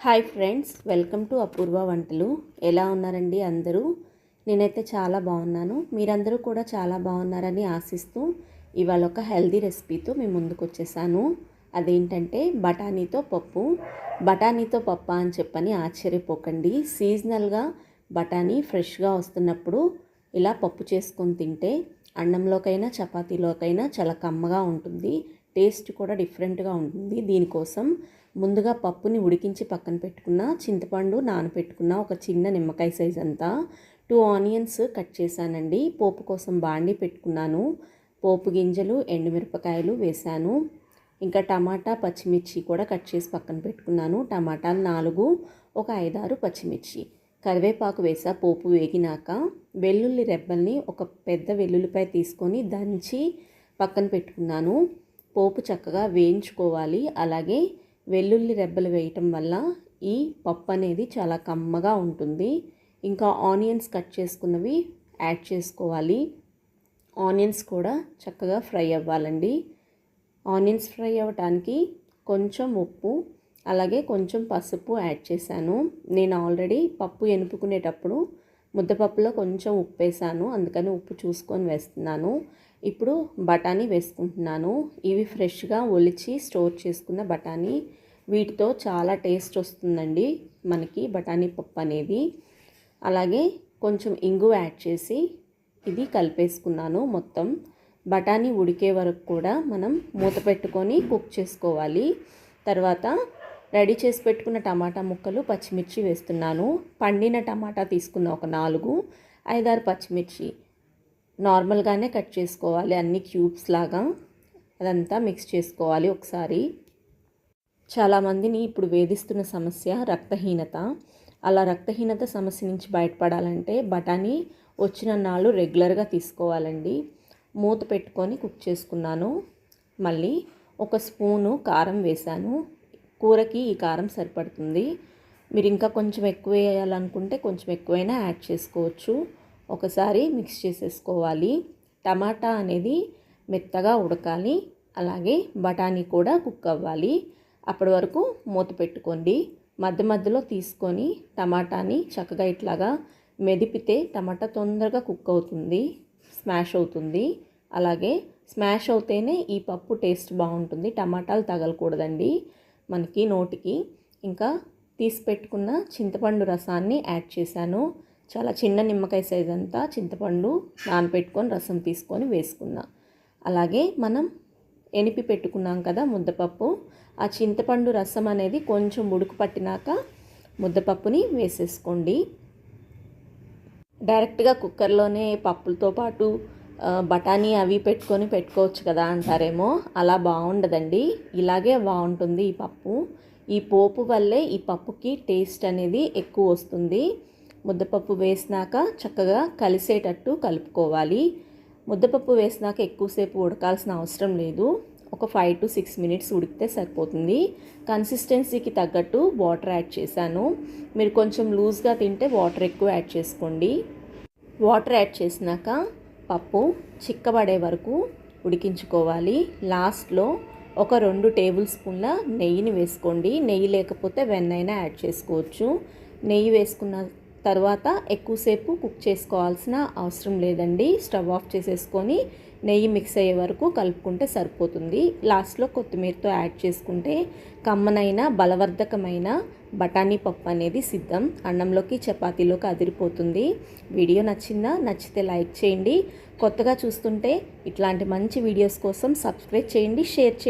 Hi friends welcome to Apoorva వంటలు. ఎలా ఉన్నారండి అందరూ? నేనైతే చాలా బాగున్నాను. మీరందరూ కూడా చాలా బాగున్నారని ఆశిస్తూ ఇవాళ ఒక హెల్దీ రెసిపీతో మేము ముందుకు వచ్చేసాను అదేంటంటే బఠానీతో పప్పు. బఠానీతో పప్ప అని చెప్పని ఆశ్చర్యపోకండి. సీజనల్గా బఠానీ ఫ్రెష్గా వస్తున్నప్పుడు ఇలా పప్పు చేసుకొని తింటే అన్నంలోకైనా చపాతీలోకైనా చాలా కమ్మగా ఉంటుంది. టేస్ట్ కూడా డిఫరెంట్గా ఉంటుంది. దీనికోసం ముందుగా పప్పుని ఉడికించి పక్కన పెట్టుకున్న చింతపండు నానపెట్టుకున్న ఒక చిన్న నిమ్మకాయ సైజ్ అంతా టూ ఆనియన్స్ కట్ చేశానండి. పోపు కోసం బాండి పెట్టుకున్నాను. పోపు గింజలు ఎండుమిరపకాయలు వేశాను. ఇంకా టమాటా పచ్చిమిర్చి కూడా కట్ చేసి పక్కన పెట్టుకున్నాను. టమాటాలు నాలుగు ఒక ఐదారు పచ్చిమిర్చి. కరివేపాకు వేసా పోపు వేగినాక వెల్లుల్లి రెబ్బల్ని ఒక పెద్ద వెల్లుల్లిపై తీసుకొని దంచి పక్కన పెట్టుకున్నాను. పోపు చక్కగా వేయించుకోవాలి. అలాగే వెల్లుల్లి రెబ్బలు వేయటం వల్ల ఈ పప్పు అనేది చాలా కమ్మగా ఉంటుంది. ఇంకా ఆనియన్స్ కట్ చేసుకున్నవి యాడ్ చేసుకోవాలి. ఆనియన్స్ కూడా చక్కగా ఫ్రై అవ్వాలండి. ఆనియన్స్ ఫ్రై అవ్వటానికి కొంచెం ఉప్పు అలాగే కొంచెం పసుపు యాడ్ చేశాను. నేను ఆల్రెడీ పప్పు ఎనుపుకునేటప్పుడు ముద్దపప్పులో కొంచెం ఉప్పు వేసాను అందుకని ఉప్పు చూసుకొని వేస్తున్నాను. ఇప్పుడు బఠానీ వేసుకుంటున్నాను. ఇవి ఫ్రెష్గా ఒలిచి స్టోర్ చేసుకున్న బఠానీ. వీటితో చాలా టేస్ట్ వస్తుందండి మనకి బఠానీ పప్పు అనేది. అలాగే కొంచెం ఇంగు యాడ్ చేసి ఇది కలిపేసుకున్నాను మొత్తం. బఠానీ ఉడికే వరకు కూడా మనం మూత పెట్టుకొని కుక్ చేసుకోవాలి. తర్వాత రెడీ చేసి పెట్టుకున్న టమాటా ముక్కలు పచ్చిమిర్చి వేస్తున్నాను. పండిన టమాటా తీసుకున్న ఒక నాలుగు ఐదారు పచ్చిమిర్చి నార్మల్గానే కట్ చేసుకోవాలి అన్ని క్యూబ్స్ లాగా. అదంతా మిక్స్ చేసుకోవాలి ఒకసారి. చాలామందిని ఇప్పుడు వేధిస్తున్న సమస్య రక్తహీనత. అలా రక్తహీనత సమస్య నుంచి బయటపడాలంటే బఠానీ వచ్చిన నాళ్ళు రెగ్యులర్గా తీసుకోవాలండి. మూత పెట్టుకొని కుక్ చేసుకున్నాను. మళ్ళీ ఒక స్పూను కారం వేశాను. కూరకి ఈ కారం సరిపడుతుంది. మీరు ఇంకా కొంచెం ఎక్కువ వేయాలనుకుంటే కొంచెం ఎక్కువైనా యాడ్ చేసుకోవచ్చు. ఒకసారి మిక్స్ చేసేసుకోవాలి. టమాటా అనేది మెత్తగా ఉడకాలి. అలాగే బఠానీ కూడా కుక్ అవ్వాలి. అప్పటి వరకు మూత పెట్టుకోండి. మధ్య మధ్యలో తీసుకొని టమాటాని చక్కగా ఇట్లాగా మెదిపితే టమాటా తొందరగా కుక్ అవుతుంది స్మాష్ అవుతుంది. అలాగే స్మాష్ అవుతేనే ఈ పప్పు టేస్ట్ బాగుంటుంది. టమాటాలు తగలకూడదండి మనకి నోటికి. ఇంకా తీసి పెట్టుకున్న చింతపండు రసాన్ని యాడ్ చేశాను. చాలా చిన్న నిమ్మకాయ సైజ్ అంతా చింతపండు నానపెట్టుకొని రసం తీసుకొని వేసుకున్నా. అలాగే మనం ఎనిపి పెట్టుకున్నాం కదా ముద్దపప్పు ఆ చింతపండు రసం అనేది కొంచెం ఉడుకు పట్టినాక ముద్దపప్పుని వేసేసుకోండి. డైరెక్ట్గా కుక్కర్లోనే పప్పులతో పాటు బఠానీ అవి పెట్టుకొని పెట్టుకోవచ్చు కదా అంటారేమో అలా బాగుండదండి. ఇలాగే బాగుంటుంది ఈ పప్పు. ఈ పోపు వల్లే ఈ పప్పుకి టేస్ట్ అనేది ఎక్కువ వస్తుంది. ముద్దపప్పు వేసినాక చక్కగా కలిసేటట్టు కలుపుకోవాలి. ముద్దపప్పు వేసినాక ఎక్కువసేపు ఉడకాల్సిన అవసరం లేదు. ఒక ఫైవ్ టు సిక్స్ మినిట్స్ ఉడికితే సరిపోతుంది. కన్సిస్టెన్సీకి తగ్గట్టు వాటర్ యాడ్ చేశాను. మీరు కొంచెం లూజ్గా తింటే వాటర్ ఎక్కువ యాడ్ చేసుకోండి. వాటర్ యాడ్ చేసినాక పప్పు చిక్కబడే వరకు ఉడికించుకోవాలి. లాస్ట్లో ఒక రెండు టేబుల్ స్పూన్ల నెయ్యిని వేసుకోండి. నెయ్యి లేకపోతే వెన్నైనా యాడ్ చేసుకోవచ్చు. నెయ్యి వేసుకున్న తర్వాత ఎక్కువసేపు కుక్ చేసుకోవాల్సిన అవసరం లేదండి. స్టవ్ ఆఫ్ చేసేసుకొని నెయ్యి మిక్స్ అయ్యే వరకు కలుపుకుంటే సరిపోతుంది. లాస్ట్లో కొత్తిమీరతో యాడ్ చేసుకుంటే కమ్మనైన బలవర్ధకమైన బఠానీ పప్పు అనేది సిద్ధం. అన్నంలోకి చపాతీలోకి అదిరిపోతుంది. వీడియో నచ్చిందా? నచ్చితే లైక్ చేయండి. కొత్తగా చూస్తుంటే ఇట్లాంటి మంచి వీడియోస్ కోసం సబ్స్క్రైబ్ చేయండి షేర్ చేయండి.